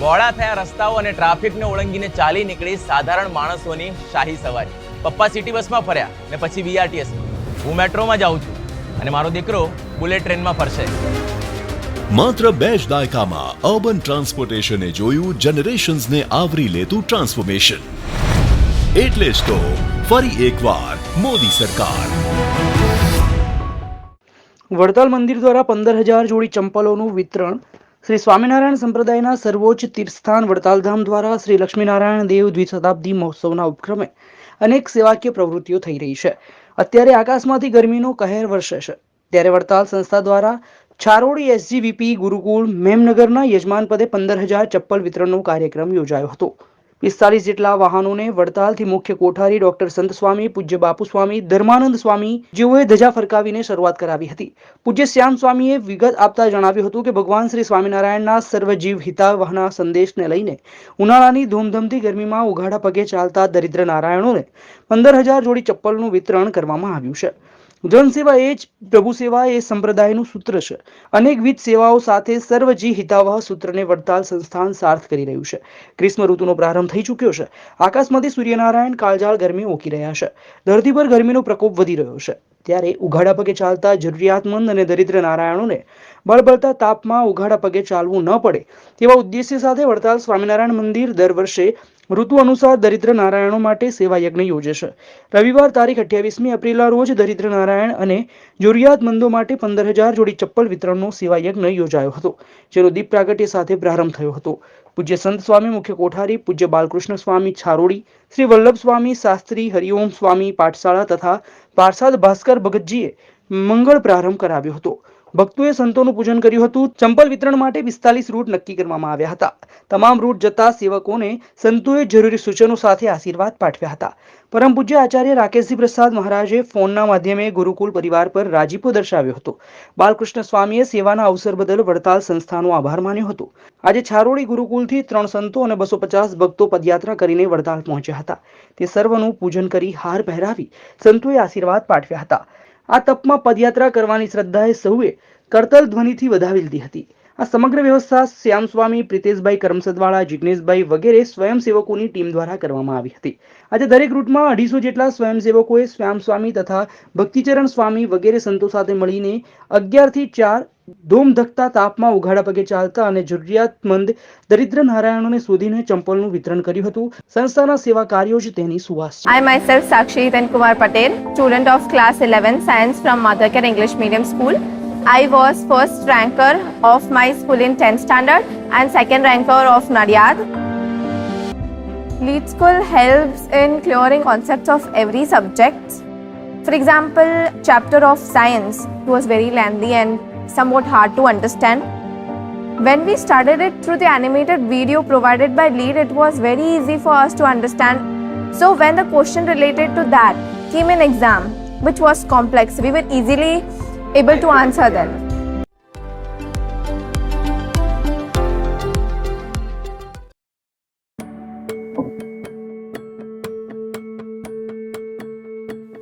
બોળા થયા રસ્તાઓ અને ટ્રાફિકને ઓળંગીને ચાલી નીકળી સાધારણ માણસોની શાહી સવારી. પપ્પા સિટી બસમાં ફર્યા ને પછી બીઆરટીએસ હું મેટ્રોમાં જાઉં છું અને મારો દીકરો બુલેટ ટ્રેનમાં ફરશે. માત્ર બે જ દાયકામાં અર્બન ટ્રાન્સપોર્ટેશને જોયું જનરેશન્સને આવરી લેતું ટ્રાન્સફોર્મેશન. એટલે જ તો ફરી એકવાર મોદી સરકાર. વડતાલ મંદિર દ્વારા પંદર હજાર જોડી ચંપલોનું વિતરણ શ્રી સ્વામિનારાયણ સંપ્રદાયના સર્વોચ્ચ તીર્થસ્થાન વડતાલ ધામ દ્વારા શ્રી લક્ષ્મીનારાયણ દેવ દ્વિશતાબ્દી મહોત્સવના ઉપક્રમે અનેક સેવાકીય પ્રવૃત્તિઓ થઈ રહી છે. અત્યારે આકાશમાંથી ગરમીનો કહેર વર્ષે છે. ત્યારે વડતાલ સંસ્થા દ્વારા છારોડી એસજીવીપી ગુરુકુળ મેમનગરના યજમાન પદે પંદર હજાર ચપ્પલ વિતરણનો કાર્યક્રમ યોજાયો હતો. પિસ્તાલીસ જેટલા વાહનોને વડતાલથી મુખ્ય કોઠારી ડોક્ટર સંત સ્વામી, પૂજ્ય બાપુ સ્વામી, ધર્માનંદ સ્વામી જેઓએ ધજા ફરકાવીને શરૂઆત કરાવી હતી. પૂજ્ય શ્યામ સ્વામીએ વિગત આપતા જણાવ્યું હતું કે ભગવાન શ્રી સ્વામિનારાયણના સર્વજીવ હિતાવહના સંદેશને લઈને ઉનાળાની ધૂમધમતી ગરમીમાં ઉઘાડા પગે ચાલતા દરિદ્ર નારાયણોને પંદર હજાર જોડી ચપ્પલનું વિતરણ કરવામાં આવ્યું છે. જનસેવા એ જ, પ્રભુ સેવા એ સંપ્રદાયનું સૂત્ર છે. અનેકવિધ સેવાઓ સાથે સર્વજી હિતાવહ સૂત્રને વડતાલ સંસ્થાન સાર્થ કરી રહ્યું છે. ગ્રીષ્મ ઋતુનો પ્રારંભ થઈ ચૂક્યો છે. આકાશમાંથી સૂર્યનારાયણ કાળજાળ ગરમી ઓકી રહ્યા છે. ધરતી પર ગરમીનો પ્રકોપ વધી રહ્યો છે. ત્યારે ઉઘાડા પગે ચાલતા જરૂરિયાતમંદ અને દરિદ્ર નારાયણોને બળબળતા તાપમાં ઉઘાડા પગે ચાલવું ન પડે તેવા ઉદ્દેશ્ય સાથે વડતાલ સ્વામિનારાયણ મંદિર દર વર્ષે ઋતુ અનુસાર દરિદ્ર નારાયણો માટે સેવા યજ્ઞ યોજે રવિવાર તારીખ અઠ્યાવીસમી એપ્રિલના રોજ દરિદ્ર નારાયણ અને જરૂરિયાતમંદો માટે પંદર હજાર જોડી ચપ્પલ વિતરણનો સેવા યજ્ઞ યોજાયો હતો, જેનો દીપ પ્રાગટ્ય સાથે પ્રારંભ થયો હતો. પૂજ્ય સંત સ્વામી, મુખ્ય કોઠારી, પૂજ્ય બાલકૃષ્ણ સ્વામી, છારોડી, શ્રી વલ્લભ સ્વામી, શાસ્ત્રી, હરિઓમ સ્વામી, પાઠશાળા તથા પારસાદ ભાસ્કર ભગતજીએ મંગળ પ્રારંભ કરાવ્યો હતો. ભક્તોએ સંતોનું પૂજન કર્યું હતું. ચંપલ વિતરણ માટે પિસ્તાલીસ રૂટ નક્કી કરવામાં આવ્યા હતા. તમામ રૂટ જતા સેવકોને સંતોએ જરૂરી સૂચનો સાથે આશીર્વાદ પાઠવ્યા હતા. પરમ પૂજ્ય આચાર્ય રાકેશજી પ્રસાદ મહારાજે ફોનના માધ્યમે ગુરુકુલ પરિવાર પર રાજીપો દર્શાવ્યો હતો. બાલકૃષ્ણ સ્વામીએ સેવાના અવસર બદલ વડતાલ સંસ્થાનો આભાર માન્યો હતો. આજે છારોડી ગુરુકુલથી ત્રણ સંતો અને બસો પચાસ ભક્તો પદયાત્રા કરીને વડતાલ પહોંચ્યા હતા. તે સર્વનું પૂજન કરી હાર પહેરાવી સંતોએ આશીર્વાદ પાઠવ્યા હતા. આ તપમાં પદયાત્રા કરવાની શ્રદ્ધાએ સૌએ કરતલ ધ્વનિથી વધાવી લીધી હતી. આ સમગ્ર વ્યવસ્થા શ્યામ સ્વામી પ્રિતેશભાઈ કરમસદવાળા જિજ્ઞેશભાઈ વગેરે સ્વયંસેવકોની ટીમ દ્વારા કરવામાં આવી હતી. આજે દરેક રૂટમાં અઢીસો જેટલા સ્વયંસેવકોએ શ્યામસ્વામી તથા ભક્તિચરણ સ્વામી વગેરે સંતો સાથે મળીને અગિયારથી ચાર ધૂમ ધકતા તાપમાં ઉઘાડા પગે ચાલતા અને જરૂરિયાતમંદ દરિદ્ર નારાયણોને શોધીને ચંપલનું વિતરણ કર્યું હતું સંસ્થાના સેવા કાર્યો જ તેની સુવાસ છે I myself Sakshi Hitan Kumar Patel, student of class 11 science from Mothercare English Medium School. I was first ranker of my school in 10th standard and second ranker of Nadiad. Lead school helps in clearing concepts of every subject. For example, chapter of science was very lengthy and somewhat hard to understand. When we studied it through the animated video provided by Lead, it was very easy for us to understand. So when the question related to that came in exam, which was complex, we were easily able to answer them.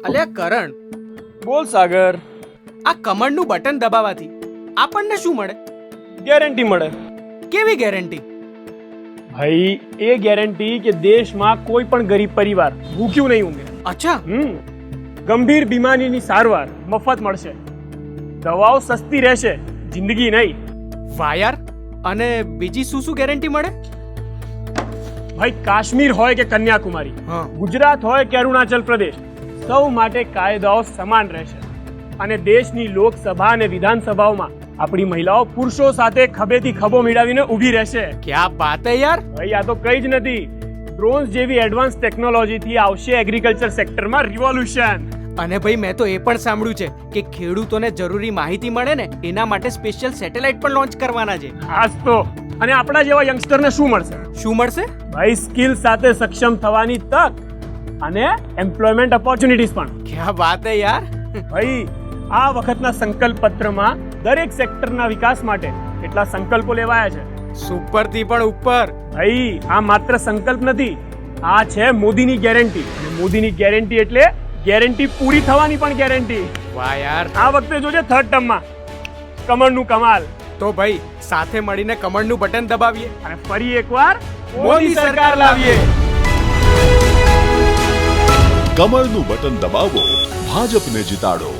અલ્યા કરણ બોલ સાગર આ કમળનું button દબાવવાથી આપણને શું મળે? Guarantee મળે. કેવી guarantee? ભાઈ એ ગેરંટી કે દેશમાં કોઈ પણ ગરીબ પરિવાર ભૂખ્યું નહીં ઊંઘે. અચ્છા. હમ. ગંભીર બીમારીની સારવાર મફત મળશે. દવાઓ સસ્તી રહેશે જિંદગી નહીં. વાહ યાર અને બીજી શું શું ગેરંટી મળે? ભાઈ કાશ્મીર હોય કે કન્યાકુમારી હા. ગુજરાત હોય કે અરુણાચલ પ્રદેશ સૌ માટે કાયદાઓ સમાન રહેશે. અને દેશની લોકસભા અને વિધાનસભાઓમાં આપણી મહિલાઓ પુરુષો સાથે ખભેથી ખભો મેળવીને ઊભી રહેશે. ક્યાં વાત હે યાર? ભાઈ આ તો કઈ જ નથી. ડ્રોન્સ જેવી એડવાન્સ ટેકનોલોજીથી આવશે એગ્રીકલ્ચર સેક્ટરમાં રિવોલ્યુશન અને ભાઈ મેં તો એ પણ સાંભળ્યું છે કે ખેડૂતોને જરૂરી માહિતી મળે ને એના માટે સ્પેશિયલ સેટેલાઇટ પણ લોન્ચ કરવાના છે. ખાસ તો. અને આપણા જેવા યંગસ્ટરને શું મળશે? શું મળશે? ભાઈ સ્કિલ સાથે સક્ષમ થવાની તક અને એમ્પ્લોયમેન્ટ ઓપોર્ચ્યુનિટીઝ પણ. ક્યાં વાત હે યાર? ભાઈ આ વખતના સંકલ્પ પત્રમાં દરેક સેક્ટરના વિકાસ માટે કેટલા સંકલ્પો લેવાયા છે. સુપરથી પણ ઉપર. ભાઈ આ માત્ર સંકલ્પ નથી. આ છે મોદીની ગેરંટી. અને મોદીની ગેરંટી એટલે ગેરંટી પૂરી થવાની પણ ગેરંટી. વાહ યાર. આ વખતે જોજે થર્ડ ટર્મમાં કમળનું કમાલ. તો ભાઈ સાથે મળીને કમળનું બટન દબાવીએ. અને ફરી એકવાર મોદી સરકાર લાવીએ. કમળનું બટન દબાવો ભાજપને જીતાડો.